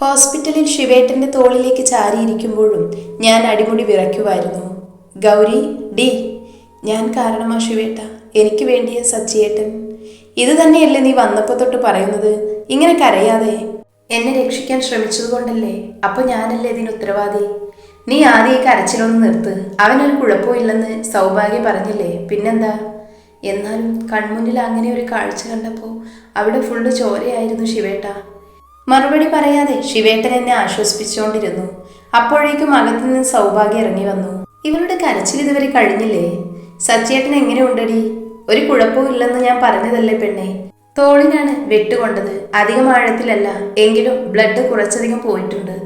ഹോസ്പിറ്റലിൽ ശിവേട്ടന്റെ തോളിലേക്ക് ചാരിയിരിക്കുമ്പോഴും ഞാൻ അടിമുടി വിറയ്ക്കുമായിരുന്നു. ഗൗരി ഡി ഞാൻ കാരണമാ ശിവേട്ട എനിക്ക് വേണ്ടിയ സച്ചിയേട്ടൻ ഇത് തന്നെയല്ലേ നീ വന്നപ്പോൾ തൊട്ട് പറയുന്നത്? ഇങ്ങനെ കരയാതെ. എന്നെ രക്ഷിക്കാൻ ശ്രമിച്ചതുകൊണ്ടല്ലേ? അപ്പൊ ഞാനല്ലേ ഇതിന് ഉത്തരവാദി? നീ ആദ്യം ഈ കരച്ചിലൊന്ന് നിർത്ത്. അവനൊരു കുഴപ്പമില്ലെന്ന് സൗഭാഗ്യ പറഞ്ഞില്ലേ? പിന്നെന്താ? എന്നാലും കൺമുന്നിൽ അങ്ങനെ ഒരു കാഴ്ച കണ്ടപ്പോൾ അവിടെ ഫുള്ള് ചോരയായിരുന്നു ശിവേട്ട. മറുപടി പറയാതെ ശിവേട്ടൻ എന്നെ ആശ്വസിപ്പിച്ചുകൊണ്ടിരുന്നു. അപ്പോഴേക്കും അകത്തുനിന്ന് സൗഭാഗ്യം ഇറങ്ങി വന്നു. ഇവരുടെ കരച്ചിൽ ഇതുവരെ കഴിഞ്ഞില്ലേ? സച്ചേട്ടൻ എങ്ങനെയുണ്ടടി? ഒരു കുഴപ്പവും ഇല്ലെന്ന് ഞാൻ പറഞ്ഞതല്ലേ പെണ്ണെ? തോളിനാണ് വെട്ടുകൊണ്ടത്. അധികം ആഴത്തിലല്ല. എങ്കിലും ബ്ലഡ് കുറച്ചധികം പോയിട്ടുണ്ട്.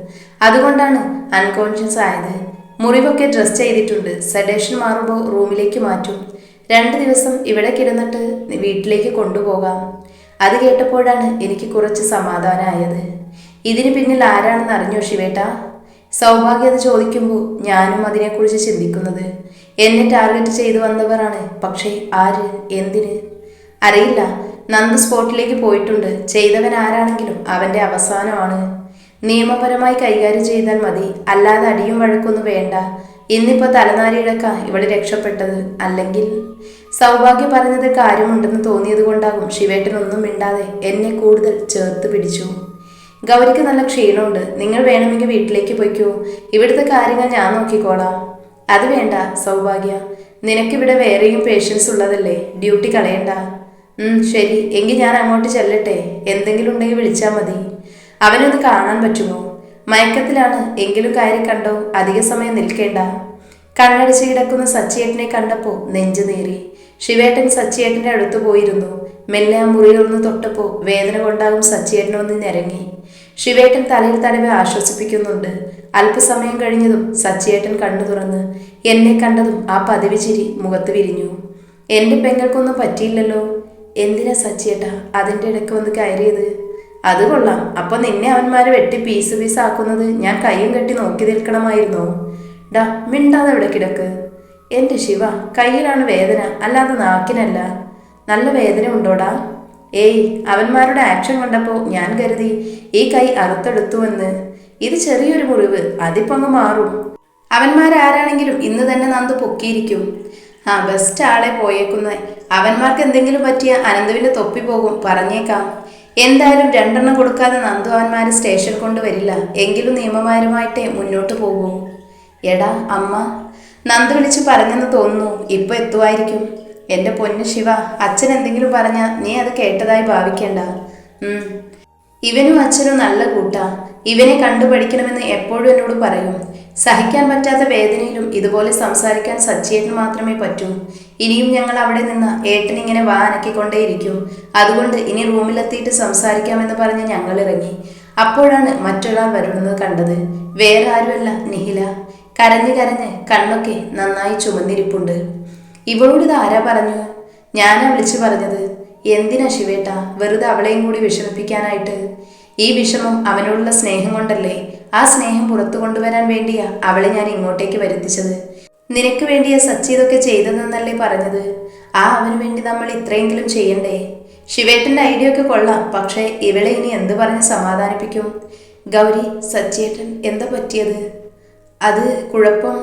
അതുകൊണ്ടാണ് അൺകോൺഷ്യസ് ആയത്. മുറിവൊക്കെ ഡ്രസ് ചെയ്തിട്ടുണ്ട്. സെഡേഷൻ മാറുമ്പോൾ റൂമിലേക്ക് മാറ്റും. രണ്ട് ദിവസം ഇവിടെ കിടന്നിട്ട് വീട്ടിലേക്ക് കൊണ്ടുപോകാം. അത് കേട്ടപ്പോഴാണ് എനിക്ക് കുറച്ച് സമാധാനമായത് ഇതിന് പിന്നിൽ ആരാണെന്ന് അറിഞ്ഞോ ശിവേട്ട? സൗഭാഗ്യത ചോദിക്കുമ്പോൾ ഞാനും അതിനെക്കുറിച്ച് ചിന്തിക്കുന്നത്. എന്നെ ടാർഗറ്റ് ചെയ്തു വന്നവരാണ്. പക്ഷേ ആര്? എന്തിന്? അറിയില്ല. നന്ദ് സ്പോട്ടിലേക്ക് പോയിട്ടുണ്ട്. ചെയ്തവൻ ആരാണെങ്കിലും അവന്റെ അവസാനമാണ്. നിയമപരമായി കൈകാര്യം ചെയ്താൽ മതി. അല്ലാതെ അടിയും വഴക്കൊന്നും വേണ്ട. ഇന്നിപ്പോ തലനാരിഴക്ക ഇവിടെ രക്ഷപ്പെട്ടത് അല്ലെങ്കിൽ സൗഭാഗ്യം പറഞ്ഞത് കാര്യമുണ്ടെന്ന് തോന്നിയത് കൊണ്ടാകും ശിവേട്ടനൊന്നും മിണ്ടാതെ എന്നെ കൂടുതൽ ചേർത്ത് പിടിച്ചു. ഗൗരിക്ക് നല്ല ക്ഷീണമുണ്ട്. നിങ്ങൾ വേണമെങ്കിൽ വീട്ടിലേക്ക് പോയിക്കോ. ഇവിടുത്തെ കാര്യങ്ങൾ ഞാൻ നോക്കിക്കോളാം. അത് വേണ്ട സൗഭാഗ്യ. നിനക്കിവിടെ വേറെയും പേഷ്യൻസ് ഉള്ളതല്ലേ? ഡ്യൂട്ടി കളയണ്ട. ശരി. എങ്കിൽ ഞാൻ അങ്ങോട്ട് ചെല്ലട്ടെ. എന്തെങ്കിലും ഉണ്ടെങ്കിൽ വിളിച്ചാൽ മതി. അവനൊന്ന് കാണാൻ പറ്റുമോ? മയക്കത്തിലാണ്. എങ്കിലും കയറി കണ്ടോ? അധിക സമയം നിൽക്കേണ്ട. കണ്ണടിച്ച് കിടക്കുന്ന സച്ചിയേട്ടനെ കണ്ടപ്പോൾ നെഞ്ചു നേറി. ശിവേട്ടൻ സച്ചിയേട്ടന്റെ അടുത്ത് പോയിരുന്നു. മെല്ലെ ആ മുറിയിലൊന്ന് തൊട്ടപ്പോൾ വേദന കൊണ്ടാകും സച്ചിയേട്ടനൊന്ന് നിരങ്ങി ശിവേട്ടൻ തലയിൽ തടവെ ആശ്വസിപ്പിക്കുന്നുണ്ട്. അല്പസമയം കഴിഞ്ഞതും സച്ചിയേട്ടൻ കണ്ണു തുറന്ന് എന്നെ കണ്ടതും ആ പതിവ് ചിരി മുഖത്ത് വിരിഞ്ഞു. എന്റെ പെങ്ങൾക്കൊന്നും പറ്റിയില്ലല്ലോ. എന്തിനാ സച്ചിയേട്ടാ അതിന്റെ ഇടയ്ക്ക് വന്ന് കയറിയത്? അത് കൊള്ളാം. അപ്പൊ നിന്നെ അവന്മാര് വെട്ടി പീസ് പീസ് ആക്കുന്നത് ഞാൻ കയ്യും കെട്ടി നോക്കി നിൽക്കണമായിരുന്നോ. ഡാ മിണ്ടാതെ ഇവിടെ കിടക്ക്. എന്റെ ശിവ കയ്യിലാണ് വേദന അല്ലാതെ നാക്കിനല്ല. നല്ല വേദന ഉണ്ടോടാ ഏയ് അവന്മാരുടെ ആക്ഷൻ കണ്ടപ്പോൾ ഞാൻ കരുതി ഈ കൈ അറുത്തെടുത്തുവെന്ന്. ഇത് ചെറിയൊരു മുറിവ് അതിപ്പങ്ങ് മാറും. അവന്മാരാരാണെങ്കിലും ഇന്ന് തന്നെ നന്ദു പൊക്കിയിരിക്കും. ആ ബെസ്റ്റ് ആളെ പോയേക്കുന്ന. അവന്മാർക്ക് എന്തെങ്കിലും പറ്റിയ അനന്തുവിന്റെ തൊപ്പി പോകും പറഞ്ഞേക്കാം. എന്തായാലും രണ്ടെണ്ണം കൊടുക്കാതെ നന്ദുവാന്മാർ സ്റ്റേഷൻ കൊണ്ടുവരില്ല. എങ്കിലും നിയമപരമായിട്ടേ മുന്നോട്ട് പോകൂ. എടാ അമ്മ. നന്ദു വിളിച്ച് പറഞ്ഞെന്ന് തോന്നുന്നു. ഇപ്പൊ എത്തുമായിരിക്കും. എന്റെ പൊന്നു ശിവ അച്ഛൻ എന്തെങ്കിലും പറഞ്ഞാ നീ അത് കേട്ടതായി ഭാവിക്കേണ്ട. ഇവനും അച്ഛനും നല്ല കൂട്ടാ. ഇവനെ കണ്ടുപഠിക്കണമെന്ന് എപ്പോഴും എന്നോട് പറയും. സഹിക്കാൻ പറ്റാത്ത വേദനയിലും ഇതുപോലെ സംസാരിക്കാൻ സച്ചിയേട്ടന് മാത്രമേ പറ്റൂ. ഇനിയും ഞങ്ങൾ അവിടെ നിന്ന് ഏട്ടൻ ഇങ്ങനെ വാ അതുകൊണ്ട് ഇനി റൂമിലെത്തിയിട്ട് സംസാരിക്കാമെന്ന് പറഞ്ഞ് ഞങ്ങൾ ഇറങ്ങി അപ്പോഴാണ് മറ്റൊരാൾ വരുന്നത് കണ്ടത്. വേറെ ആരുമല്ല നിഹില. കരഞ്ഞ് കരഞ്ഞ് കണ്ണൊക്കെ നന്നായി ചുമന്നിരിപ്പുണ്ട്. ഇവളോട് ഇത് ആരാ പറഞ്ഞു? ഞാനാ വിളിച്ചു പറഞ്ഞത്. എന്തിനാ ശിവേട്ട? വെറുതെ അവളെയും കൂടി വിഷമിപ്പിക്കാനായിട്ട്. ഈ വിഷമം അവനോടുള്ള സ്നേഹം കൊണ്ടല്ലേ? ആ സ്നേഹം പുറത്തു കൊണ്ടുവരാൻ വേണ്ടിയാ അവളെ ഞാൻ ഇങ്ങോട്ടേക്ക് വരുത്തിച്ചത്. നിനക്ക് വേണ്ടിയാ സച്ചി ഇതൊക്കെ ചെയ്തതെന്നല്ലേ പറഞ്ഞത്? ആ അവന് വേണ്ടി നമ്മൾ ഇത്രയെങ്കിലും ചെയ്യണ്ടേ? ശിവേട്ടന്റെ ഐഡിയ ഒക്കെ കൊള്ളാം പക്ഷേ ഇവളെ ഇനി എന്ത് പറഞ്ഞ് സമാധാനിപ്പിക്കും? ഗൗരി സച്ചിയേട്ടൻ എന്താ പറ്റിയത്? അത് കുഴപ്പം?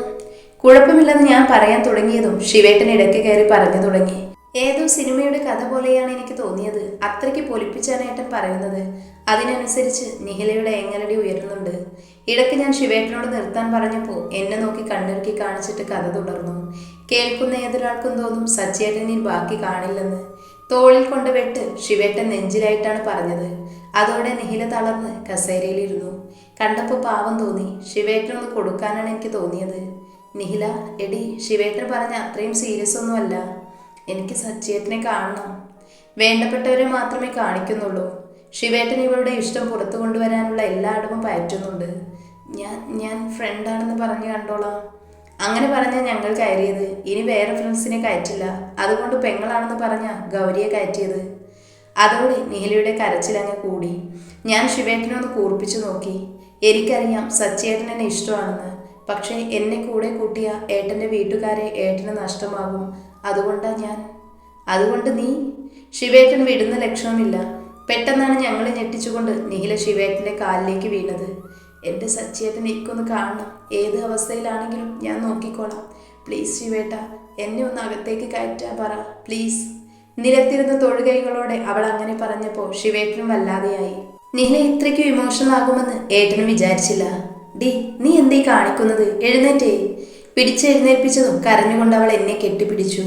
കുഴപ്പമില്ലെന്ന് ഞാൻ പറയാൻ തുടങ്ങിയതും ശിവേട്ടൻ ഇടയ്ക്ക് കയറി പറഞ്ഞു തുടങ്ങി. ഏതോ സിനിമയുടെ കഥ പോലെയാണ് എനിക്ക് തോന്നിയത്. അത്രയ്ക്ക് പൊലിപ്പിച്ചാനേട്ടൻ പറയുന്നത്. അതിനനുസരിച്ച് നിഹിലയുടെ എങ്ങനടി ഉയരുന്നുണ്ട്. ഇടയ്ക്ക് ഞാൻ ശിവേട്ടനോട് നിർത്താൻ പറഞ്ഞപ്പോൾ എന്നെ നോക്കി കണ്ണിറുക്കി കാണിച്ചിട്ട് കഥ തുടർന്നു. കേൾക്കുന്ന ഏതൊരാൾക്കും തോന്നും സച്ചേട്ടനിൽ ബാക്കി കാണില്ലെന്ന്. തോളിൽ കൊണ്ട് വെട്ട് ശിവേട്ടൻ നെഞ്ചിലായിട്ടാണ് പറഞ്ഞത്. അതോടെ നിഹില തളർന്ന് കസേരയിലിരുന്നു. കണ്ടപ്പോൾ പാവം തോന്നി. ശിവേട്ടനൊന്ന് കൊടുക്കാനാണ് എനിക്ക് തോന്നിയത്. നിഹില എടി ശിവേട്ടൻ പറഞ്ഞ അത്രയും സീരിയസ് ഒന്നുമല്ല. എനിക്ക് സച്ചിയത്തിനെ കാണണം. വേണ്ടപ്പെട്ടവരെ മാത്രമേ കാണിക്കുന്നുള്ളൂ. ശിവേട്ടൻ ഇവളുടെ ഇഷ്ടം പുറത്തു കൊണ്ടുവരാനുള്ള എല്ലാ അടവും പയറ്റുന്നുണ്ട്. ഞാൻ ഞാൻ ഫ്രണ്ടാണെന്ന് പറഞ്ഞു കണ്ടോളാം. അങ്ങനെ പറഞ്ഞാൽ ഞങ്ങൾ കയറിയത്. ഇനി വേറെ ഫ്രണ്ട്സിനെ കയറ്റില്ല. അതുകൊണ്ട് പെങ്ങളാണെന്ന് പറഞ്ഞ ഗൗരിയെ കയറ്റിയത്. അതോടെ നീലയുടെ കരച്ചിലങ്ങ് കൂടി. ഞാൻ ശിവേട്ടനെ ഒന്ന് കൂർപ്പിച്ചു നോക്കി. എനിക്കറിയാം സച്ചേട്ടൻ എന്നെ ഇഷ്ടമാണെന്ന്. പക്ഷേ എന്നെ കൂടെ കൂട്ടിയ ഏട്ടന്റെ വീട്ടുകാരെ ഏട്ടന് നഷ്ടമാകും. അതുകൊണ്ടാ ഞാൻ. അതുകൊണ്ട് നീ? ശിവേട്ടൻ വിടുന്ന ലക്ഷണമില്ല. പെട്ടെന്നാണ് ഞങ്ങളെ ഞെട്ടിച്ചുകൊണ്ട് നീല ശിവേട്ടന്റെ കാലിലേക്ക് വീണത്. എന്റെ സച്ചിയേട്ടൻ എനിക്കൊന്ന് കാണണം. ഏത് അവസ്ഥയിലാണെങ്കിലും ഞാൻ നോക്കിക്കോളാം. പ്ലീസ് ശിവേട്ട എന്നെ ഒന്ന് അകത്തേക്ക് കയറ്റാ പറ പ്ലീസ്. നിലത്തിരുന്ന തൊഴുകൈകളോടെ അവൾ അങ്ങനെ പറഞ്ഞപ്പോൾ ശിവേട്ടനും വല്ലാതെയായി. നീല ഇത്രയ്ക്കും ഇമോഷണൽ ആകുമെന്ന് ഏട്ടനും വിചാരിച്ചില്ല. ഡി നീ എന്തേ കാണിക്കുന്നത്? എഴുന്നേറ്റേ. പിടിച്ചെഴുന്നേൽപ്പിച്ചതും കരഞ്ഞുകൊണ്ട് അവൾ എന്നെ കെട്ടിപ്പിടിച്ചു.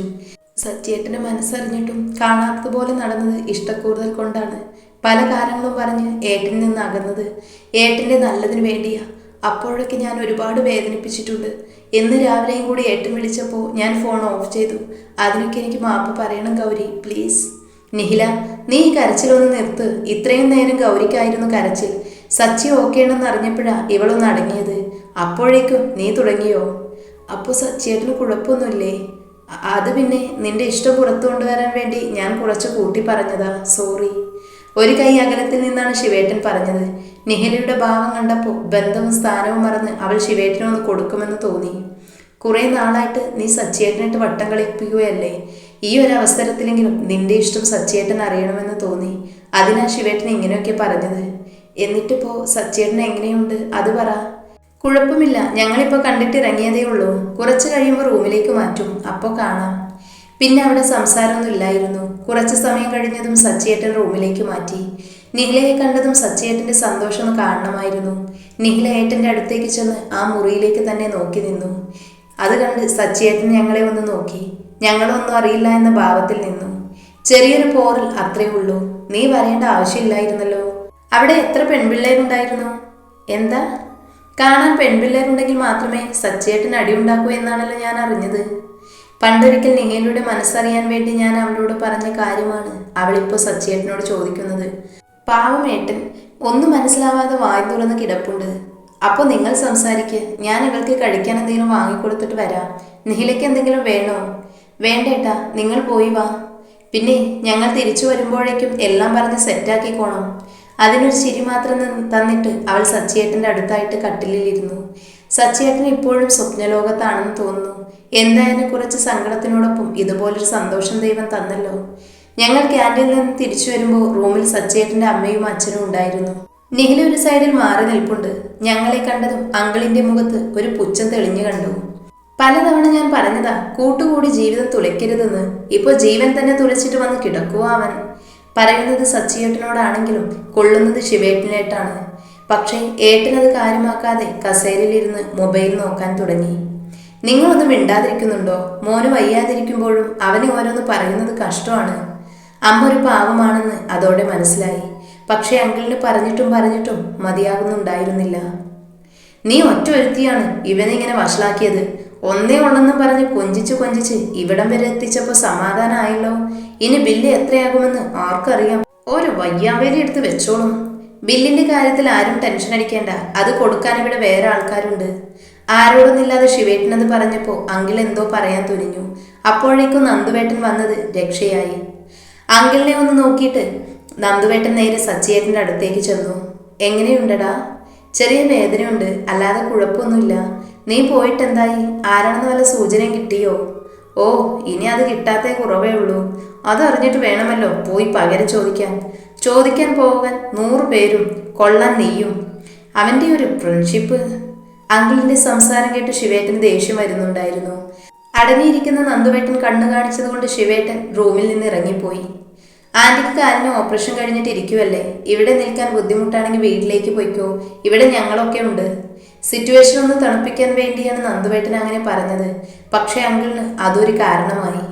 സത്യേട്ടന്റെ മനസ്സറിഞ്ഞിട്ടും കാണാത്തതുപോലെ നടന്നത് ഇഷ്ടക്കൂടുതൽ കൊണ്ടാണ് പല കാരണങ്ങളും പറഞ്ഞ് ഏട്ടനിൽ നിന്ന് അകന്നത്. ഏട്ടന്റെ നല്ലതിനു വേണ്ടിയാ. അപ്പോഴൊക്കെ ഞാൻ ഒരുപാട് വേദനിപ്പിച്ചിട്ടുണ്ട്. എന്ന് രാവിലെയും കൂടി ഏട്ടൻ വിളിച്ചപ്പോൾ ഞാൻ ഫോൺ ഓഫ് ചെയ്തു. അതിനൊക്കെ എനിക്ക് മാപ്പ് പറയണം ഗൗരി പ്ലീസ് നിഹില നീ ഈ കരച്ചിലൊന്ന് നിർത്ത്. ഇത്രയും നേരം ഗൗരിക്കായിരുന്നു കരച്ചിൽ. സച്ചി ഓക്കേണെന്ന് അറിഞ്ഞപ്പോഴാ ഇവളൊന്ന് അടങ്ങിയത്. അപ്പോഴേക്കും നീ തുടങ്ങിയോ? അപ്പോൾ സച്ചിയേട്ടന് കുഴപ്പമൊന്നുമില്ലേ? അത് പിന്നെ നിന്റെ ഇഷ്ടം പുറത്തു കൊണ്ടുവരാൻ വേണ്ടി ഞാൻ കുറച്ച് കൂട്ടി പറഞ്ഞതാ. സോറി ഒരു കൈ അകലത്തിൽ നിന്നാണ് ശിവേട്ടൻ പറഞ്ഞത്. നിഹലയുടെ ഭാവം കണ്ടപ്പോൾ ബന്ധവും സ്ഥാനവും മറന്ന് അവൾ ശിവേട്ടനൊന്ന് കൊടുക്കുമെന്ന് തോന്നി. കുറേ നാളായിട്ട് നീ സച്ചിയേട്ടനായിട്ട് വട്ടം കളിപ്പിക്കുകയല്ലേ? ഈ ഒരു അവസരത്തിലെങ്കിലും നിന്റെ ഇഷ്ടം സച്ചിയേട്ടൻ അറിയണമെന്ന് തോന്നി. അതിനാ ശിവേട്ടൻ ഇങ്ങനെയൊക്കെ പറഞ്ഞത്. എന്നിട്ടിപ്പോൾ സച്ചിയേട്ടൻ എങ്ങനെയുണ്ട്? അത് പറ. കുഴപ്പമില്ല. ഞങ്ങളിപ്പോൾ കണ്ടിട്ട് ഇറങ്ങിയതേ ഉള്ളൂ. കുറച്ച് കഴിയുമ്പോൾ റൂമിലേക്ക് മാറ്റും. അപ്പോൾ കാണാം. പിന്നെ അവിടെ സംസാരമൊന്നും ഇല്ലായിരുന്നു. കുറച്ച് സമയം കഴിഞ്ഞതും സച്ചിയേട്ടൻ റൂമിലേക്ക് മാറ്റി. നിഹിലയെ കണ്ടതും സച്ചിയേട്ടന്റെ സന്തോഷം കാണണമായിരുന്നു നിഹില ഏട്ടന്റെ അടുത്തേക്ക് ചെന്ന് ആ മുറിയിലേക്ക് തന്നെ നോക്കി നിന്നു. അത് കണ്ട് സച്ചിയേട്ടൻ ഞങ്ങളെ ഒന്ന് നോക്കി. ഞങ്ങളൊന്നും അറിയില്ല എന്ന ഭാവത്തിൽ നിന്നു. ചെറിയൊരു പോറിൽ അത്രേ ഉള്ളൂ. നീ വരേണ്ട ആവശ്യമില്ലായിരുന്നല്ലോ. അവിടെ എത്ര പെൺപിള്ളേരുണ്ടായിരുന്നു? എന്താ? കാണാൻ പെൺപിള്ളേരുണ്ടെങ്കിൽ മാത്രമേ സച്ചേട്ടൻ അടിയുണ്ടാക്കൂ എന്നാണല്ലോ ഞാൻ അറിഞ്ഞത്. പണ്ടൊരിക്കൽ നിങ്ങളുടെ മനസ്സറിയാൻ വേണ്ടി ഞാൻ അവളോട് പറഞ്ഞ കാര്യമാണ് അവളിപ്പോൾ സച്ചേട്ടനോട് ചോദിക്കുന്നത്. പാവം ഏട്ടൻ ഒന്നും മനസ്സിലാവാതെ വായി തുറന്ന് കിടപ്പുണ്ട്. അപ്പോൾ നിങ്ങൾ സംസാരിക്ക്. ഞാൻ ഇവൾക്ക് കഴിക്കാൻ എന്തെങ്കിലും വാങ്ങിക്കൊടുത്തിട്ട് വരാം. നിഹിലയ്ക്ക് എന്തെങ്കിലും വേണോ? വേണ്ടേട്ടാ നിങ്ങൾ പോയി വാ. പിന്നെ ഞങ്ങൾ തിരിച്ചു വരുമ്പോഴേക്കും എല്ലാം പറഞ്ഞ് സെറ്റാക്കിക്കോണം അതിനൊരു ചിരി മാത്രം തന്നിട്ട് അവൾ സച്ചിയേട്ടന്റെ അടുത്തായിട്ട് കട്ടിലിരുന്നു സച്ചിയേട്ടൻ ഇപ്പോഴും സ്വപ്നലോകത്താണെന്ന് തോന്നുന്നു. എന്തായാലും കുറച്ച് സങ്കടത്തിനോടൊപ്പം ഇതുപോലൊരു സന്തോഷം ദൈവം തന്നല്ലോ. ഞങ്ങൾ ക്യാന്റീനിൽ നിന്ന് തിരിച്ചു വരുമ്പോൾ റൂമിൽ സച്ചിയേട്ടന്റെ അമ്മയും അച്ഛനും ഉണ്ടായിരുന്നു. നിഹില ഒരു സൈഡിൽ മാറി നിൽപ്പുണ്ട്. ഞങ്ങളെ കണ്ടതും അങ്കിളിന്റെ മുഖത്ത് ഒരു പുച്ഛം തെളിഞ്ഞു കണ്ടു. പലതവണ ഞാൻ പറഞ്ഞതാ കൂട്ടുകൂടി ജീവിതം തുലയ്ക്കരുതെന്ന് ഇപ്പോൾ ജീവൻ തന്നെ തുലച്ചിട്ട് വന്ന് കിടക്കുക അവൻ? പറയുന്നത് സച്ചിയേട്ടനോടാണെങ്കിലും കൊള്ളുന്നത് ശിവേട്ടനേട്ടാണ്. പക്ഷേ ഏട്ടനത് കാര്യമാക്കാതെ കസേരയിലിരുന്ന് മൊബൈൽ നോക്കാൻ തുടങ്ങി. നിങ്ങളൊന്നും മിണ്ടാതിരിക്കുന്നുണ്ടോ? മോന് വയ്യാതിരിക്കുമ്പോഴും അവനെ ഓരോന്ന് പറയുന്നത് കഷ്ടമാണ്. അമ്മ ഒരു പാവമാണെന്ന് അതോടെ മനസ്സിലായി. പക്ഷേ അങ്കിളിന് പറഞ്ഞിട്ടും പറഞ്ഞിട്ടും മതിയാകുന്നുണ്ടായിരുന്നില്ല. നീ ഒറ്റ ഒരുത്തിയാണ് ഇവനെ ഇങ്ങനെ വഷളാക്കിയത്. ഒന്നേ ഉള്ളെന്നും പറഞ്ഞ് കൊഞ്ചിച്ച് കൊഞ്ചിച്ച് ഇവിടം വരെ എത്തിച്ചപ്പോൾ സമാധാനമായല്ലോ ഇനി ബില്ല് എത്രയാകുമെന്ന് ആർക്കറിയാം. ഒരു വയ്യാവേലി എടുത്ത് വെച്ചോളും. ബില്ലിന്റെ കാര്യത്തിൽ ആരും ടെൻഷൻ അടിക്കേണ്ട. അത് കൊടുക്കാൻ ഇവിടെ വേറെ ആൾക്കാരുണ്ട്. ആരോടൊന്നില്ലാതെ ശിവേട്ടനത് പറഞ്ഞപ്പോൾ അങ്കിൾ എന്തോ പറയാൻ തുനിഞ്ഞു. അപ്പോഴേക്കും നന്ദുവേട്ടൻ വന്നത് രക്ഷയായി. അങ്കിളിനെ ഒന്ന് നോക്കിയിട്ട് നന്ദുവേട്ടൻ നേരെ സച്ചിയേട്ടന്റെ അടുത്തേക്ക് ചെന്നു. എങ്ങനെയുണ്ടടാ? ചെറിയ വേദനയുണ്ട്. അല്ലാതെ കുഴപ്പമൊന്നുമില്ല. നീ പോയിട്ട് എന്തായി ആരാണെന്ന് വല്ല സൂചനയും കിട്ടിയോ? ഓ ഇനി അത് കിട്ടാത്തേ കുറവേ ഉള്ളൂ. അതറിഞ്ഞിട്ട് വേണമല്ലോ പോയി പകരം ചോദിക്കാൻ. ചോദിക്കാൻ പോകാൻ നൂറ് പേരും കൊള്ളാൻ നീയും. അവന്റെ ഒരു ഫ്രണ്ട്ഷിപ്പ് അങ്കിളിന്റെ സംസാരം കേട്ട് ശിവേട്ടന് ദേഷ്യം വരുന്നുണ്ടായിരുന്നു. അടങ്ങിയിരിക്കുന്ന നന്ദുവേട്ടൻ കണ്ണു കാണിച്ചതുകൊണ്ട് ശിവേട്ടൻ റൂമിൽ നിന്ന് ഇറങ്ങിപ്പോയി. ആന്റിക്ക് കാലിന് ഓപ്പറേഷൻ കഴിഞ്ഞിട്ട് ഇരിക്കുവല്ലേ ഇവിടെ നിൽക്കാൻ ബുദ്ധിമുട്ടാണെങ്കിൽ വീട്ടിലേക്ക് പോയിക്കോ. ഇവിടെ ഞങ്ങളൊക്കെ ഉണ്ട്. സിറ്റുവേഷൻ ഒന്ന് തണുപ്പിക്കാൻ വേണ്ടിയാണ് നന്ദുവേട്ടൻ അങ്ങനെ പറഞ്ഞത്. പക്ഷേ അങ്കിളിന് അതൊരു കാരണമായി.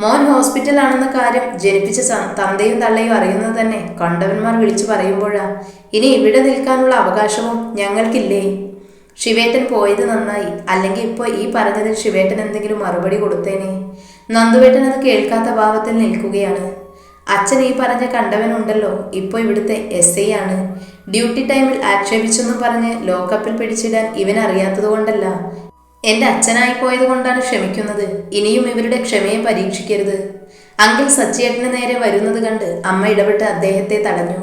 മോൻ ഹോസ്പിറ്റലാണെന്ന കാര്യം ജനിപ്പിച്ച തന്തയും തള്ളയും അറിയുന്നത് തന്നെ കണ്ടവന്മാർ വിളിച്ചു പറയുമ്പോഴാ. ഇനി ഇവിടെ നിൽക്കാനുള്ള അവകാശവും ഞങ്ങൾക്കില്ലേ? ശിവേട്ടൻ പോയത് നന്നായി. അല്ലെങ്കിൽ ഇപ്പോൾ ഈ പറഞ്ഞതിൽ ശിവേട്ടൻ എന്തെങ്കിലും മറുപടി കൊടുത്തേനെ? നന്ദുവേട്ടൻ അത് കേൾക്കാത്ത ഭാവത്തിൽ നിൽക്കുകയാണ്. അച്ഛൻ ഈ പറഞ്ഞ കണ്ടവനുണ്ടല്ലോ ഇപ്പോൾ ഇവിടുത്തെ എസ് ഐ ആണ്. ഡ്യൂട്ടി ടൈമിൽ ആക്ഷേപിച്ചെന്നും പറഞ്ഞ് ലോക്കപ്പിൽ പിടിച്ചിടാൻ ഇവനറിയാത്തത് കൊണ്ടല്ല. എന്റെ അച്ഛനായി പോയത് കൊണ്ടാണ് ക്ഷമിക്കുന്നത്. ഇനിയും ഇവരുടെ ക്ഷമയെ പരീക്ഷിക്കരുത്. അങ്കിൾ സച്ചിയേട്ടന് നേരെ വരുന്നത് കണ്ട് അമ്മ ഇടപെട്ട് അദ്ദേഹത്തെ തടഞ്ഞു.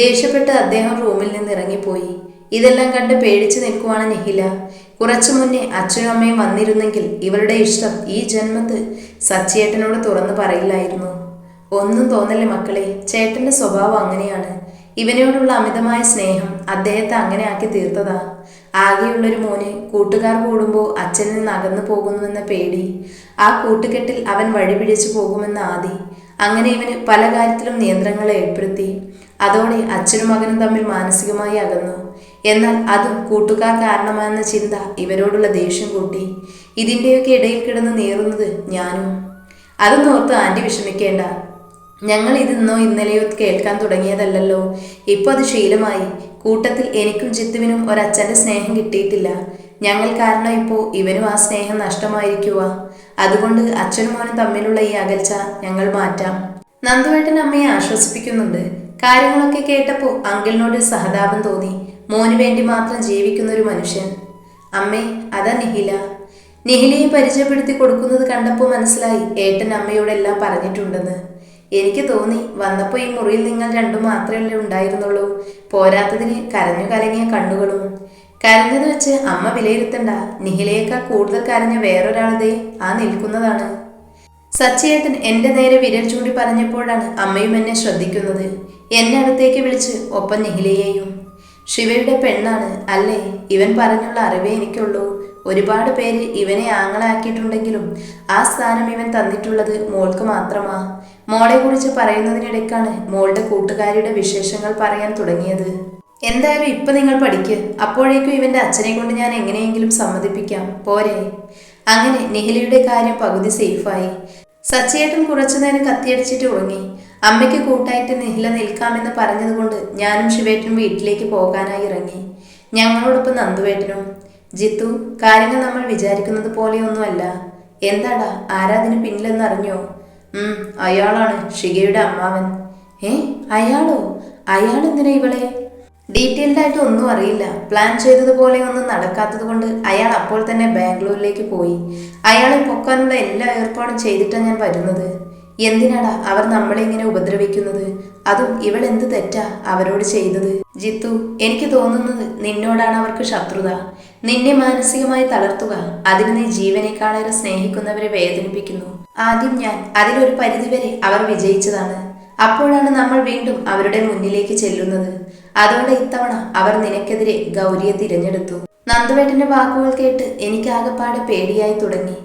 ദേഷ്യപ്പെട്ട് അദ്ദേഹം റൂമിൽ നിന്ന് ഇറങ്ങിപ്പോയി ഇതെല്ലാം കണ്ട് പേടിച്ചു നിൽക്കുവാണ് നിഹില. കുറച്ചു മുന്നേ അച്ഛനും അമ്മയും വന്നിരുന്നെങ്കിൽ ഇവരുടെ ഇഷ്ടം ഈ ജന്മത്ത് സച്ചിയേട്ടനോട് തുറന്നു പറയില്ലായിരുന്നു. ഒന്നും തോന്നല്ലേ മക്കളെ ചേട്ടന്റെ സ്വഭാവം അങ്ങനെയാണ്. ഇവനോടുള്ള അമിതമായ സ്നേഹം അദ്ദേഹത്തെ അങ്ങനെ ആക്കി തീർത്തതാ. ആകെയുള്ളൊരു മോനെ കൂട്ടുകാർ കൂടുമ്പോൾ അച്ഛനിൽ നിന്ന് അകന്നു പോകുന്നുവെന്ന പേടി ആ കൂട്ടുകെട്ടിൽ അവൻ വഴിപിടിച്ചു പോകുമെന്ന ആദി. അങ്ങനെ ഇവന് പല കാര്യത്തിലും നിയന്ത്രണങ്ങളെ ഏർപ്പെടുത്തി. അതോടെ അച്ഛനും മകനും തമ്മിൽ മാനസികമായി അകന്നു. എന്നാൽ അതും കൂട്ടുകാർ കാരണമാണെന്ന ചിന്ത ഇവരോടുള്ള ദേഷ്യം കൂട്ടി. ഇതിന്റെയൊക്കെ ഇടയിൽ കിടന്ന് നീറുന്നത് ഞാനും. അതൊന്നും ഓർത്ത് ആന്റി വിഷമിക്കേണ്ട. ഞങ്ങൾ ഇതിന്നോ ഇന്നോ ഇന്നലെയോ കേൾക്കാൻ തുടങ്ങിയതല്ലല്ലോ. ഇപ്പൊ അത് ശീലമായി. കൂട്ടത്തിൽ എനിക്കും ജിത്തുവിനും ഒരച്ഛന്റെ സ്നേഹം കിട്ടിയിട്ടില്ല. ഞങ്ങൾ കാരണം ഇപ്പോൾ ഇവനും ആ സ്നേഹം നഷ്ടമായിരിക്കുക. അതുകൊണ്ട് അച്ഛനും മോനും തമ്മിലുള്ള ഈ അകൽച്ച ഞങ്ങൾ മാറ്റാം. നന്ദുവേട്ടൻ അമ്മയെ ആശ്വസിപ്പിക്കുന്നുണ്ട്. കാര്യങ്ങളൊക്കെ കേട്ടപ്പോൾ അങ്കിളിനോട് സഹതാപം തോന്നി. മോന് വേണ്ടി മാത്രം ജീവിക്കുന്ന ഒരു മനുഷ്യൻ. അമ്മേ അതാ നിഹില. നിഹിലയെ പരിചയപ്പെടുത്തി കൊടുക്കുന്നത് കണ്ടപ്പോൾ മനസ്സിലായി ഏട്ടൻ അമ്മയോടെല്ലാം പറഞ്ഞിട്ടുണ്ടെന്ന്. എനിക്ക് തോന്നി വന്നപ്പോൾ ഈ മുറിയിൽ നിങ്ങൾ രണ്ടും മാത്രമല്ലേ ഉണ്ടായിരുന്നുള്ളൂ. പോരാത്തതിന് കരഞ്ഞു കലങ്ങിയ കണ്ണുകളും. കരഞ്ഞത് വെച്ച് അമ്മ വിലയിരുത്തണ്ട. നിഹിലയേക്കാൾ കൂടുതൽ കരഞ്ഞ വേറൊരാളതേ ആ നിൽക്കുന്നതാണ്. സച്ചിയേട്ടൻ എന്റെ നേരെ വിരൽ ചൂണ്ടി പറഞ്ഞപ്പോഴാണ് അമ്മയും എന്നെ ശ്രദ്ധിക്കുന്നത്. എന്നെ അടുത്തേക്ക് വിളിച്ച് ഒപ്പം നിഹിലയെയും. ശിവയുടെ പെണ്ണാണ് അല്ലേ? ഇവൻ പറഞ്ഞുള്ള അറിവേ എനിക്കുള്ളൂ. ഒരുപാട് പേര് ഇവനെ ആങ്ങളാക്കിയിട്ടുണ്ടെങ്കിലും ആ സ്ഥാനം ഇവൻ തന്നിട്ടുള്ളത് മോൾക്ക് മാത്രമാ. മോളെ കുറിച്ച് പറയുന്നതിനിടയ്ക്കാണ് മോളുടെ കൂട്ടുകാരിയുടെ വിശേഷങ്ങൾ പറയാൻ തുടങ്ങിയത്. എന്തായാലും ഇപ്പൊ നിങ്ങൾ പഠിക്ക്. അപ്പോഴേക്കും ഇവന്റെ അച്ഛനെ കൊണ്ട് ഞാൻ എങ്ങനെയെങ്കിലും സമ്മതിപ്പിക്കാം. പോരെ. അങ്ങനെ നിഹിലയുടെ കാര്യം പകുതി സേഫായി. സച്ചിയേട്ടൻ കുറച്ചു നേരം കത്തിയടിച്ചിട്ട് ഉറങ്ങി. അമ്മയ്ക്ക് കൂട്ടായിട്ട് നിഹില നിൽക്കാമെന്ന് പറഞ്ഞതുകൊണ്ട് ഞാനും ശിവേട്ടനും വീട്ടിലേക്ക് പോകാനായി ഇറങ്ങി. ഞങ്ങളോടൊപ്പം നന്ദുവേട്ടനും. ജിത്തു കാര്യങ്ങൾ നമ്മൾ വിചാരിക്കുന്നത് പോലെയൊന്നുമല്ല. എന്താടാ ആരാതിന് പിന്നിലെന്ന് അറിഞ്ഞോ ഉം അയാളാണ് ഷിഗയുടെ അമ്മാവൻ. ഏ അയാളോ? അയാൾ എന്തിനാ ഇവളെ? ഡീറ്റെയിൽഡ് ആയിട്ട് ഒന്നും അറിയില്ല. പ്ലാൻ ചെയ്തതുപോലെ ഒന്നും നടക്കാത്തത് കൊണ്ട് അയാൾ അപ്പോൾ തന്നെ ബാംഗ്ലൂരിലേക്ക് പോയി. അയാളെ പൊക്കാനുള്ള എല്ലാ ഏർപ്പാടും ചെയ്തിട്ടാണ് ഞാൻ വരുന്നത്. എന്തിനാടാ അവർ നമ്മളെ ഇങ്ങനെ ഉപദ്രവിക്കുന്നത്? അതും ഇവൾ എന്ത് തെറ്റാ അവരോട് ചെയ്തത്? ജിത്തു എനിക്ക് തോന്നുന്നത് നിന്നോടാണ് അവർക്ക് ശത്രുത. നിന്നെ മാനസികമായി തളർത്തുക. അതിന് നീ ജീവനേക്കാളേറെ സ്നേഹിക്കുന്നവരെ വേദനിപ്പിക്കുന്നു. ആദ്യം ഞാൻ അതിലൊരു പരിധിവരെ അവർ വിജയിച്ചതാണ്. അപ്പോഴാണ് നമ്മൾ വീണ്ടും അവരുടെ മുന്നിലേക്ക് ചെല്ലുന്നത്. അതോടെ ഇത്തവണ അവർ നിനക്കെതിരെ ഗൗരിയെ തിരഞ്ഞെടുത്തു. നന്ദുവേട്ടന്റെ വാക്കുകൾ കേട്ട് എനിക്ക് ആകെപ്പാടെ പേടിയായി തുടങ്ങി.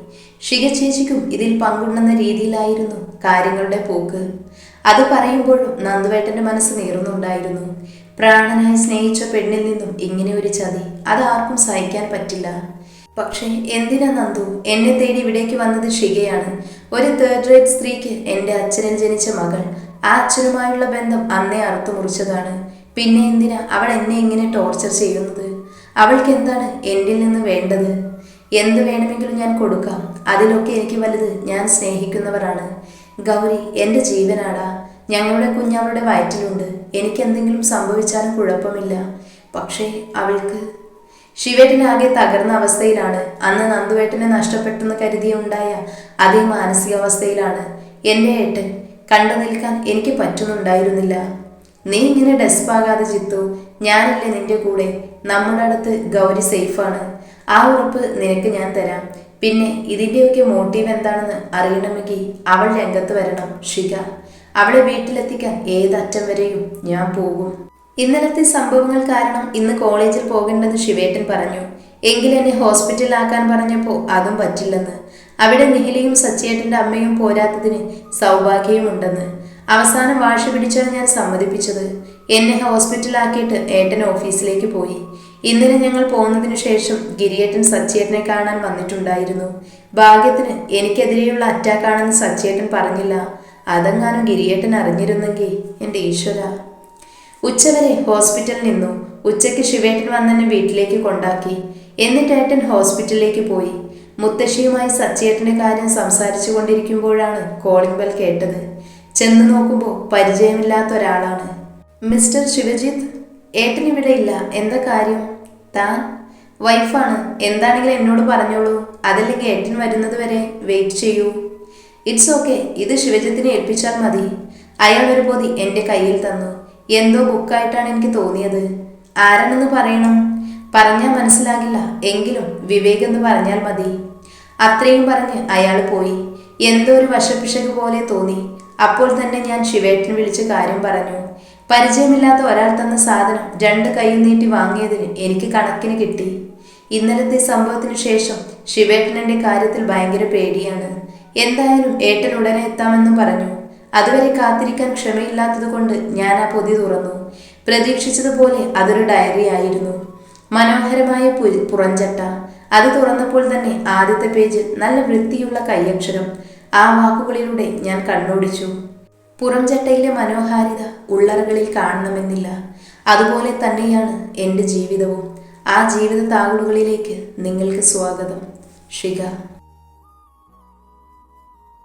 ഷിക ചേച്ചിക്കും ഇതിൽ പങ്കുണ്ടെന്ന രീതിയിലായിരുന്നു കാര്യങ്ങളുടെ പോക്ക്. അത് പറയുമ്പോഴും നന്ദുവേട്ടന്റെ മനസ്സ് നീറുന്നുണ്ടായിരുന്നു. പ്രാണനായി സ്നേഹിച്ച പെണ്ണിൽ നിന്നും ഇങ്ങനെ ഒരു ചതി അത് ആർക്കും സഹിക്കാൻ പറ്റില്ല. പക്ഷേ എന്തിനാ നന്ദു? എന്നെ തേടി ഇവിടേക്ക് വന്നത് ഷികയാണ് ഒരു തേർഡ് റേറ്റ് സ്ത്രീക്ക് എന്റെ അച്ഛനിൽ ജനിച്ച മകൾ. ആ അച്ഛനുമായുള്ള ബന്ധം അന്നേ അറുത്തു മുറിച്ചതാണ്. പിന്നെ എന്തിനാ അവൾ എന്നെ ഇങ്ങനെ ടോർച്ചർ ചെയ്യുന്നത്? അവൾക്ക് എന്താണ് എന്നിൽ നിന്ന് വേണ്ടത്? എന്ത് വേണമെങ്കിലും ഞാൻ കൊടുക്കാം. അതിലൊക്കെ എനിക്ക് വലുത് ഞാൻ സ്നേഹിക്കുന്നവരാണ്. ഗൗരി എന്റെ ജീവനാടാ. ഞങ്ങളുടെ കുഞ്ഞ് അവളുടെ വയറ്റിലുണ്ട്. എനിക്ക് എന്തെങ്കിലും സംഭവിച്ചാലും കുഴപ്പമില്ല. പക്ഷേ അവൾക്ക് ശിവേട്ടനാകെ തകർന്ന അവസ്ഥയിലാണ്. അന്ന് നന്ദുവേട്ടനെ നഷ്ടപ്പെട്ടെന്ന് കരുതിയ ഉണ്ടായ അതേ മാനസികാവസ്ഥയിലാണ്. എന്റെ ഏട്ടൻ കണ്ടു നിൽക്കാൻ എനിക്ക് പറ്റുന്നുണ്ടായിരുന്നില്ല. നീ ഇങ്ങനെ ഡെസ്പാകാതെ ചിത്തു ഞാനല്ലേ നിന്റെ കൂടെ? നമ്മുടെ അടുത്ത് ഗൗരി സേഫാണ്. ആ ഉറപ്പ് നിനക്ക് ഞാൻ തരാം. പിന്നെ ഇതിന്റെയൊക്കെ മോട്ടീവ് എന്താണെന്ന് അറിയണമെങ്കിൽ അവൾ രംഗത്ത് വരണം ഷിക അവളെ വീട്ടിലെത്തിക്കാൻ ഏതറ്റം വരെയും ഞാൻ പോകും. ഇന്നലത്തെ സംഭവങ്ങൾ കാരണം ഇന്ന് കോളേജിൽ പോകേണ്ടെന്ന് ശിവേട്ടൻ പറഞ്ഞു. എങ്കിൽ എന്നെ ഹോസ്പിറ്റലിലാക്കാൻ പറഞ്ഞപ്പോൾ അതും പറ്റില്ലെന്ന്. അവിടെ നിഹിലയും സച്ചിയേട്ടന്റെ അമ്മയും പോരാത്തതിന് സൗഭാഗ്യവുമുണ്ടെന്ന് അവസാനം വാശി പിടിച്ചാണ് ഞാൻ സമ്മതിപ്പിച്ചത്. എന്നെ ഹോസ്പിറ്റലാക്കിയിട്ട് ഏട്ടൻ ഓഫീസിലേക്ക് പോയി. ഇന്നലെ ഞങ്ങൾ പോകുന്നതിന് ശേഷം ഗിരിയേട്ടൻ സച്ചിയേട്ടനെ കാണാൻ വന്നിട്ടുണ്ടായിരുന്നു. ഭാഗ്യത്തിന് എനിക്കെതിരെയുള്ള അറ്റാക്കാണെന്ന് സച്ചിയേട്ടൻ പറഞ്ഞില്ല. അതെങ്ങാനും ഗിരിയേട്ടൻ അറിഞ്ഞിരുന്നെങ്കിൽ എന്റെ ഈശ്വര. ഉച്ചവരെ ഹോസ്പിറ്റലിൽ നിന്നു. ഉച്ചയ്ക്ക് ശിവേട്ടൻ വന്നെന്നെ വീട്ടിലേക്ക് കൊണ്ടാക്കി. എന്നിട്ട് ഏട്ടൻ ഹോസ്പിറ്റലിലേക്ക് പോയി. മുത്തശ്ശിയുമായി സച്ചിയേട്ടന്റെ കാര്യം സംസാരിച്ചു കൊണ്ടിരിക്കുമ്പോഴാണ് കോളിംഗ് ബെൽ കേട്ടത്. ചെന്ന് നോക്കുമ്പോൾ പരിചയമില്ലാത്ത ഒരാളാണ്. മിസ്റ്റർ ശിവജിത്ത് ഏട്ടൻ ഇവിടെ ഇല്ല. എന്താ കാര്യം? താൻ? വൈഫാണ് എന്താണെങ്കിലും എന്നോട് പറഞ്ഞോളൂ. അതല്ലെങ്കിൽ ഏട്ടൻ വരുന്നത് വരെ വെയിറ്റ് ചെയ്യൂ. ഇറ്റ്സ് ഓക്കെ ഇത് ശിവജിത്തിനെ ഏൽപ്പിച്ചാൽ മതി. അയാൾ ഒരു പൊതി എന്റെ കയ്യിൽ തന്നു. എന്തോ ബുക്കായിട്ടാണ് എനിക്ക് തോന്നിയത്. ആരാണെന്ന് പറയണം? പറഞ്ഞാൽ മനസ്സിലാകില്ല. എങ്കിലും വിവേക് എന്ന് പറഞ്ഞാൽ മതി. അത്രയും പറഞ്ഞ് അയാൾ പോയി. എന്തോ ഒരു വശപ്പിശക് പോലെ തോന്നി. അപ്പോൾ തന്നെ ഞാൻ ശിവേട്ടൻ വിളിച്ച് കാര്യം പറഞ്ഞു. പരിചയമില്ലാത്ത ഒരാൾ തന്ന സാധനം രണ്ട് കൈയും നീട്ടി വാങ്ങിയതിന് എനിക്ക് കണക്കിന് കിട്ടി. ഇന്നലത്തെ സംഭവത്തിന് ശേഷം ശിവേട്ടനന്റെ കാര്യത്തിൽ ഭയങ്കര പേടിയാണ്. എന്തായാലും ഏട്ടൻ ഉടനെ എത്താമെന്നും പറഞ്ഞു. അതുവരെ കാത്തിരിക്കാൻ ക്ഷമയില്ലാത്തതുകൊണ്ട് ഞാൻ ആ പൊതി തുറന്നു. പ്രതീക്ഷിച്ചതുപോലെ അതൊരു ഡയറി ആയിരുന്നു. മനോഹരമായ പുറഞ്ചട്ട അത് തുറന്നപ്പോൾ തന്നെ ആദ്യത്തെ പേജിൽ നല്ല വൃത്തിയുള്ള കൈയക്ഷരം. ആ വാക്കുകളിലൂടെ ഞാൻ കണ്ണോടിച്ചു. പുറംചട്ടയിലെ മനോഹാരിത ഉള്ളറകളിൽ കാണണമെന്നില്ല. അതുപോലെ തന്നെയാണ് എന്റെ ജീവിതവും. ആ ജീവിത താളുകളിലേക്ക് നിങ്ങൾക്ക് സ്വാഗതം. ഷിക